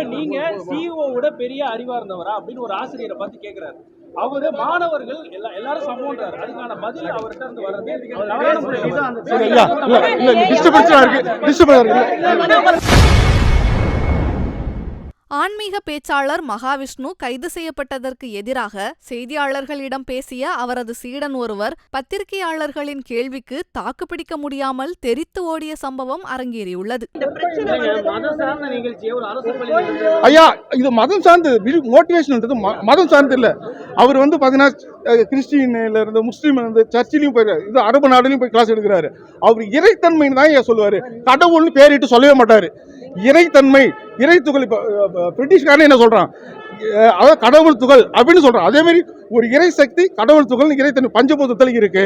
கேக்குறப்ப நீங்க சிஇஓ விட பெரிய அறிவா இருந்தவரா அப்படின்னு ஒரு ஆசிரியரை பார்த்து கேக்குறாரு அவரு மாணவர்கள் எல்லா எல்லாரும் சமம்ன்றாரு அதுக்கான பதில் அவர்கிட்ட இருந்து வர்றது இல்ல இல்ல டிஸ்டர்பன்ஸா இருக்கு டிஸ்டர்பன்ஸா இருக்கு ஆன்மீக பேச்சாளர் மகாவிஷ்ணு கைது செய்யப்பட்டதற்கு எதிராக செய்தியாளர்களிடம் பேசிய அவரது சீடன் ஒருவர் பத்திரிகையாளர்களின் கேள்விக்கு தாக்குப்பிடிக்க முடியாமல் தெரித்து ஓடிய சம்பவம் அரங்கேறியுள்ளது. ஐயா இது மதம் சார்ந்தது மோட்டிவேஷன்ன்றது மதம் சார்ந்து இல்ல. அவர் வந்து பாத்தீங்கன்னா அஹ், கிறிஸ்டியன்ல இருந்து முஸ்லீம்ல இருந்து சர்ச்சிலையும் போய் இது அரபு நாடுலையும் போய் கிளாஸ் எடுக்கிறாரு. அவர் இறைத்தன்மைன்னு தான் ஐயா சொல்லுவாரு. கடவுள்னு பேரிட்டு சொல்லவே மாட்டாரு. இறைத்தன்மை இறை துகளி பிரிட்டிஷ்காரன் என்ன சொல்றான்? அதாவது கடவுள் துகள் அப்படின்னு சொல்றான் அதே மாதிரி ஒரு இறை சக்தி கடவுள் துகள் இறைத்தன்மை பஞ்சபூதத்தில் இருக்கு.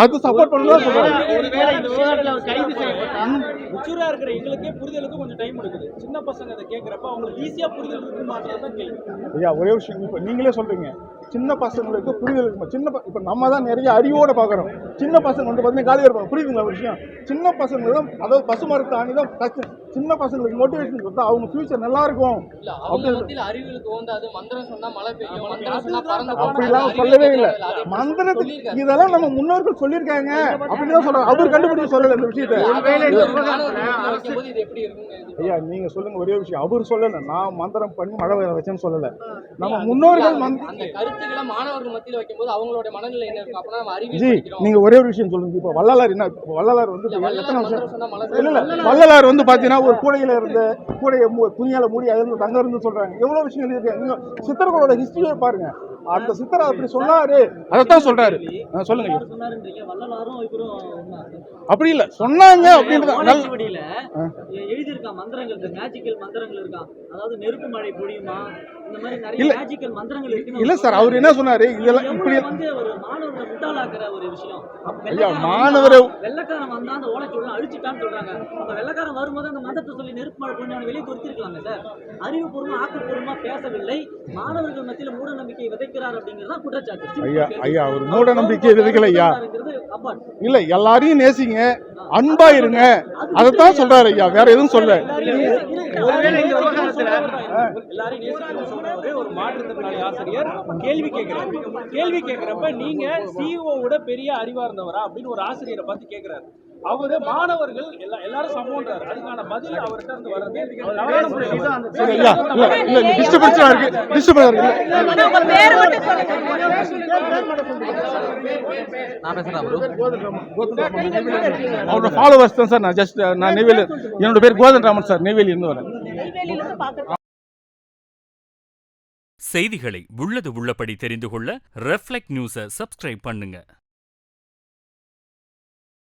அது support பண்ணதான் சொல்றாங்க. ஒருவேளை இந்த விவகாரத்துல அவர் கைது செய்யப்பட்டா மெச்சூரா இருக்கிற எங்களுக்கே புரிதலுக்கு கொஞ்சம் டைம் எடுக்குது. சின்ன பசங்க அதை கேக்குறப்ப அவங்களுக்கு ஈஸியா புரிதல் இருக்கு மாத்திரம் கேள்வி. ஐயா ஒரே விஷயம் இப்போ நீங்களே சொல்றீங்க. சின்ன பசங்களுக்கு புரிதல் இருக்குமா? சின்ன இப்போ நம்ம தான் நிறைய அறிவோட பார்க்குறோம் சின்ன பசங்க வந்து பார்த்தீங்கன்னா காலியாக இருப்பாங்க. புரியுதுங்களா ஒரு விஷயம்? சின்ன பசங்க தான் அதாவது பசுமரத்து அணி தான் சின்ன பசங்களுக்கு மோட்டிவேஷன் கொடுத்தா அவங்க ஃபியூச்சர் நல்லா இருக்கும். இல்ல அறிவியல் தோந்தாது மந்திரம் சொன்னா மழை பெய்யும். மந்திரம் சொன்னா பறந்து போகும். அப்படிலாம் சொல்லவே இல்லை. அது மந்திரத்துக்கு? இதெல்லாம் நம்ம முன்னோர்கள் சொல்லியிருக்காங்க. அப்படின்னு தான் சொல்றாங்க. அவர் கண்டுபிடிச்சு சொல்லல இந்த விஷயத்தை. ஐயா நீங்க சொல்லுங்க ஒரே விஷயம். அவர் சொல்லல. நான் மந்திரம் பண்ணி மழை வர வச்சேன்னு சொல்லல. நம்ம முன்னோர்கள் அந்த கருத்துக்களை மாணவர்கள் மத்தியில வைக்கும்போது அவங்களோட மனநிலை என்ன இருக்கும்? அப்பனா நம்ம அறிவியல் ஜி நீங்க ஒரே ஒரு விஷயம் சொல்லுங்க. இப்போ வள்ளலார் என்ன வள்ளலார் வந்து எத்தனை வருஷம் இல்ல. இல்ல. வள்ளலார் வந்து பாத்தீங்கன்னா ஒரு கூடையில இருந்த கூடையை மூ- துணியால மூடி அதுல இருந்து தங்க இருந்து சொல்றாங்க. எவ்வளவு விஷயம் நீங்க சித்தர்களோட ஹிஸ்டரியே பாருங்கள் அந்த சித்தர் அப்படி சொன்னாரு. அதைத்தான் சொல்றாரு. சொல்லுங்க. அப்படி இல்ல. சொன்னாங்க அப்படின்றது எழுதியிருக்கான் மந்திரங்கள் இந்த மேஜிக்கல் மந்திரங்கள் இருக்கான் அதாவது நெருப்பு மழை பொழியுமா? இந்த மாதிரி நிறைய. மேஜிக்கல் மந்திரங்கள் இல்ல சார் அவர் என்ன சொன்னாரு? இதெல்லாம் எவ்வளவு இப்படி வந்து ஒரு மாணவரை முட்டாளாக்குற ஒரு விஷயம். ஐயா வெள்ளைக்காரன் மாணவரை வெள்ளைக்காரன் வந்தா அந்த ஓலைச்சுவடியை அழிச்சிட்டான்னு சொல்றாங்க. அப்ப வெள்ளைக்காரன் வரும்போது அந்த மதத்தை சொல்லி நெருப்பு மழை அவனை வெளியே துரத்திருக்கலாங்க சார். அறிவுபூர்வமா ஆக்கப்பூர்வமா பேசவில்லை. மாணவர்கள் மத்தியில மூட நம்பிக்கை ஐயா. ஐயா அவர் மூட நம்பிக்கை விதைக்கல ஐயா? இல்ல எல்லாரையும் நேசிங்க. அன்பா இருங்க. அதைத்தான் சொல்றாரு ஐயா. வேற எதுவும் சொல்ல ஒரு கேள்வி கேட்கிறாரு. கேள்வி கேட்கிறப்ப நீங்க சிஇஓ விட பெரிய அறிவா இருந்தவரா அப்படின்னு ஒரு ஆசிரியரை பார்த்து கேக்குறாரு அவரு மாணவர்கள் எல்லா எல்லாரும் சமம்ன்றாரு அதுக்கான பதில் அவர்கிட்ட இருந்து வர்றது டிஸ்டர்பன்ஸா இருக்கு டிஸ்டர்பன்ஸா அவரோட ஃபாலோவர்ஸ் தான் சார் நான் ஜஸ்ட் நான் நெய்வேலி என்னோட பேர் கோதன் ராமன் சார் நெய்வேலி இருந்து வரேன் செய்திகளை உள்ளது உள்ளபடி தெரிந்து கொள்ள ரெஃப்ளெக்ட் நியூஸை சப்ஸ்கிரைப் பண்ணுங்க